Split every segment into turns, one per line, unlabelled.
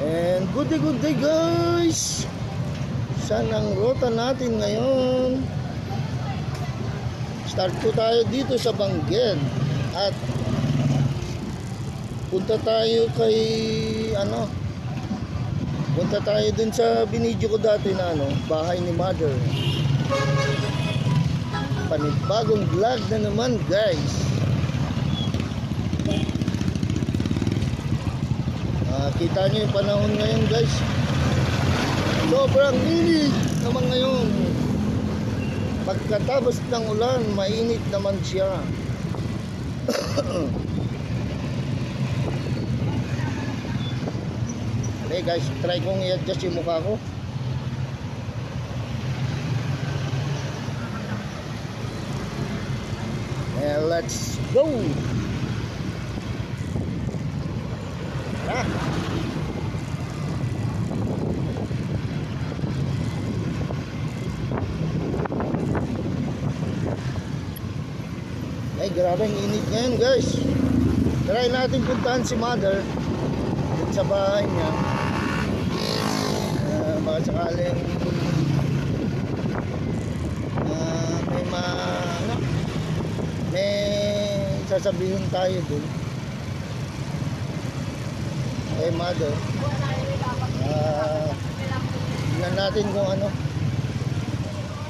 And good day, good day guys! Saan ang rota natin ngayon? Start po tayo dito sa Bangged at punta tayo kay ano punta tayo dun sa binidyo ko dati na ano bahay ni mother panibagong vlog na naman guys Ah, kita nyo yung panahon ngayon guys sobrang init naman ngayon pagkatapos ng ulan mainit naman siya Okay guys, try kong i-adjust yung mukha ko. And let's go! Ay, grabe ang init ngayon guys. Try natin puntahan si mother dun sa bahay niya. Uh, baka sakaling ah, may ma ano, may sasabihin tayo dun. Kay mother. Tingnan natin kung ano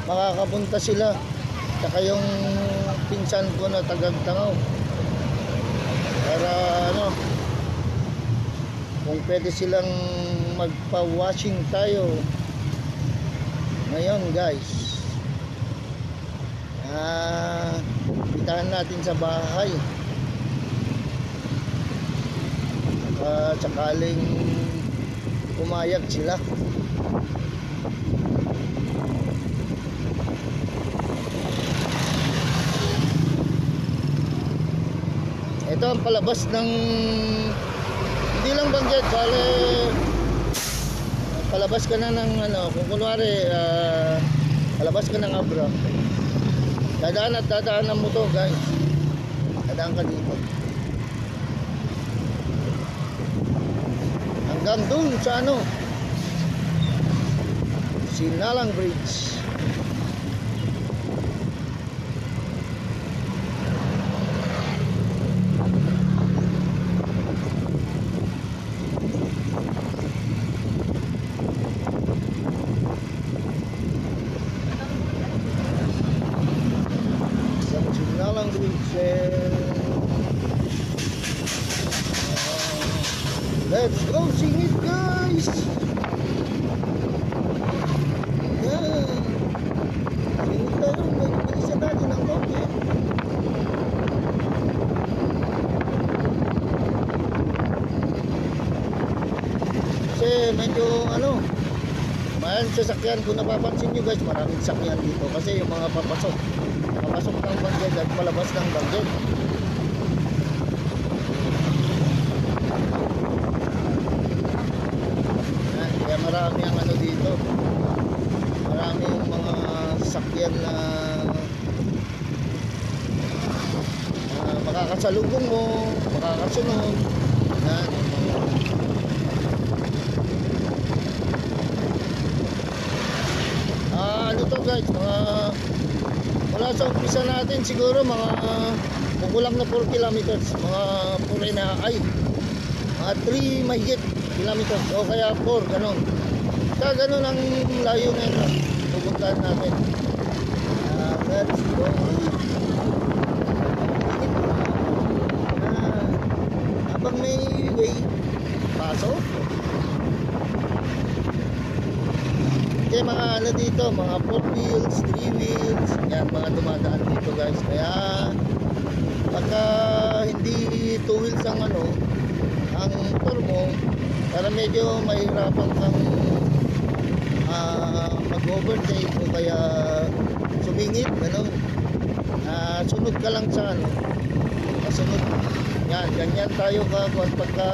makakapunta sila Tsaka yung pinsan ko na tagagtangaw. Para ano, kung pwede silang magpa-washing tayo. Ngayon guys. Ah, bitahan natin sa bahay. Ah, sakaling pumayag sila. Ito ang palabas ng hindi lang banggit, bale palabas ka na ng ano, kung kunwari ah, palabas ka ng abra. Dadaan at dadaanan mo to, guys. Dadaan ka dito. Hanggang dun sa ano, Sinalang Bridge. Sa Bridge. eh, ah, let's go sing it guys! Yan. Sing it tayo. May bilisan natin ang konti. Kasi medyo ano, Mahal sasakyan kung napapansin nyo guys, maraming sakyan dito kasi yung mga papasok. Papasok ng bangged at palabas ng bangged. Yan, kaya marami ang ano dito. Marami yung mga sasakyan na na makakasalubong mo, makakasunod. Yan. Ah, ano to guys, mga wala sa umpisa natin siguro mga kukulang na 4 kilometers, mga 4 na ay mga 3 mahigit kilometers o kaya 4 ganun. Kaya ganun ang layo na ito. Pupuntahan natin. Ah, let's go. Ah, habang may way, pasok. Kaya mga ano dito, mga 4 wheels, 3 wheels, yan mga dumadaan dito guys. Kaya pagka hindi 2 wheels ang ano, ang mo, para medyo mahirapan kang ah, mag-overtake o kaya sumingit, ano. Ah, sunod ka lang sa ano, kasunod. Yan, ganyan tayo ka pagka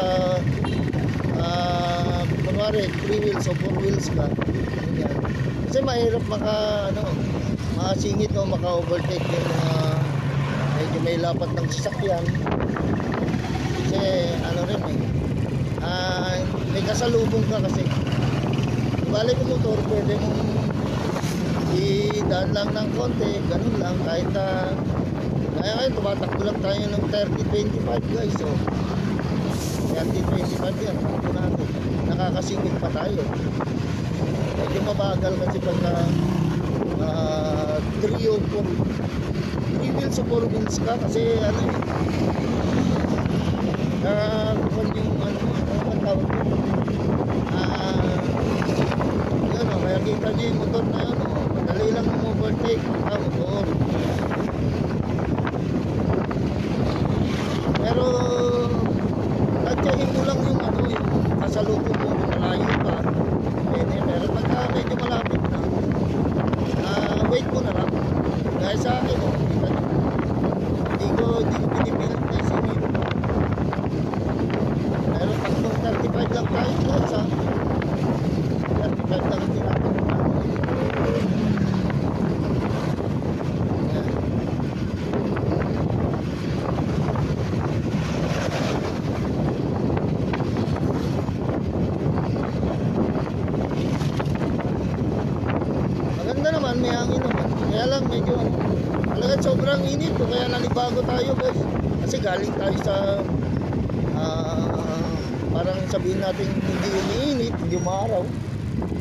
kunwari 3 wheels o 4 wheels ka. Yan. Kasi mahirap maka ano, makasingit o maka-overtake yung mga medyo may lapat ng sasakyan. Kasi ano rin eh. Ah, may kasalubong ka kasi. Bali ko motor, pwede mong idaan lang ng konti, ganun lang, kahit na kaya ngayon, tumatakbo lang tayo ng 30-25 guys, so 30-25 yan, takbo natin. Nakakasingit pa tayo. Medyo mabagal kasi pag na uh, 3 o 4 3 wheels o 4 wheels ka kasi ano eh. Nakakupan yung ano ano ang tawag ko. Ah yun o kaya kita niyo yung motor na yun o madali lang yung overtake ah motor. Pero tatyahin mo lang yung ano yung kasalubong mo kung malayo pa. Pwede pero pagka medyo malapit na. Ah wait mo na lang. Dahil sa akin oh, hindi ko hindi ko pinipilit na isingin pero tatlong 35 lang tayo guys ha 35 lang ang tinatanong natin Yan. Maganda naman, may hangin naman. Kaya lang medyo talagang sobrang init ko kaya nanibago tayo guys. Kasi galing tayo sa ah, parang sabihin natin hindi umiinit, hindi umaraw.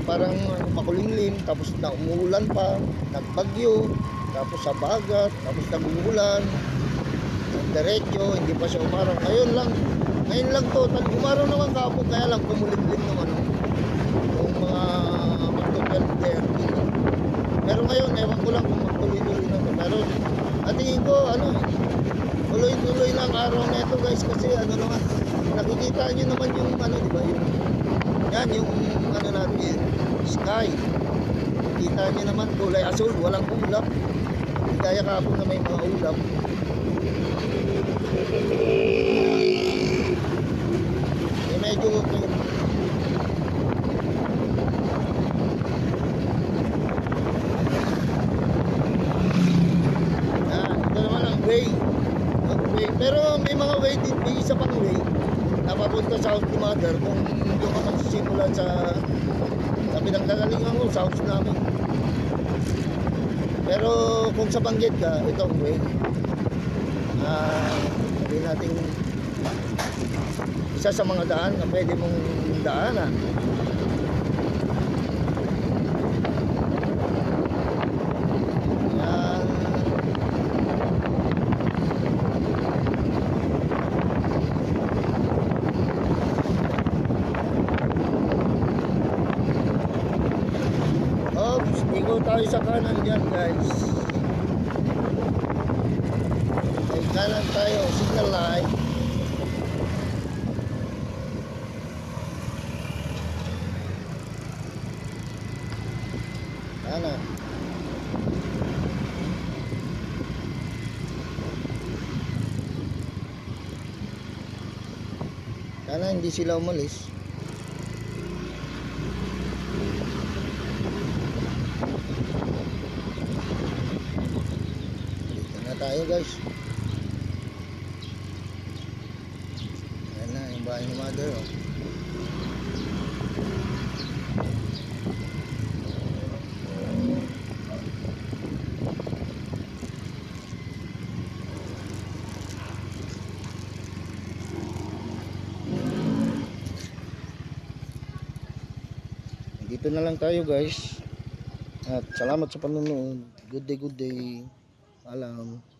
Parang makulinglim, tapos na umuulan pa, nagbagyo, tapos sa bagat, tapos naguulan, diretso, hindi pa siya umaraw. Ngayon lang, ngayon lang total, umaraw naman kapon, kaya lang kumulimlim naman yung mga magtupel pero ngayon, ewan ko lang kung magtuloy-tuloy na to. Pero at tingin ko, ano, tuloy-tuloy lang araw na ito guys kasi ano naman, nakikita nyo naman yung ano, di ba, yung, yan, yung ano natin, sky. Kita nyo naman, kulay asul, walang ulap. Hindi kaya kapon na may mga ulap. Eh, medyo Ah, ito naman ang way. Ang way. Pero din, may isa pang way na papunta sa South Mother kung doon ka magsisimula sa sa pinanggagalingan mo, sa house namin. Pero kung sa banggit ka, ito ang way. Ah, sabihin natin isa sa mga daan na pwede mong daanan. Tayo sa kanan dyan guys. Ay, kanan tayo, signal light. Kanan. Sana hindi sila umalis. Dito na tayo guys. Ayan na yung bahay ni mother oh. Dito na lang tayo guys. At salamat sa panonood. Good day, good day. Alam.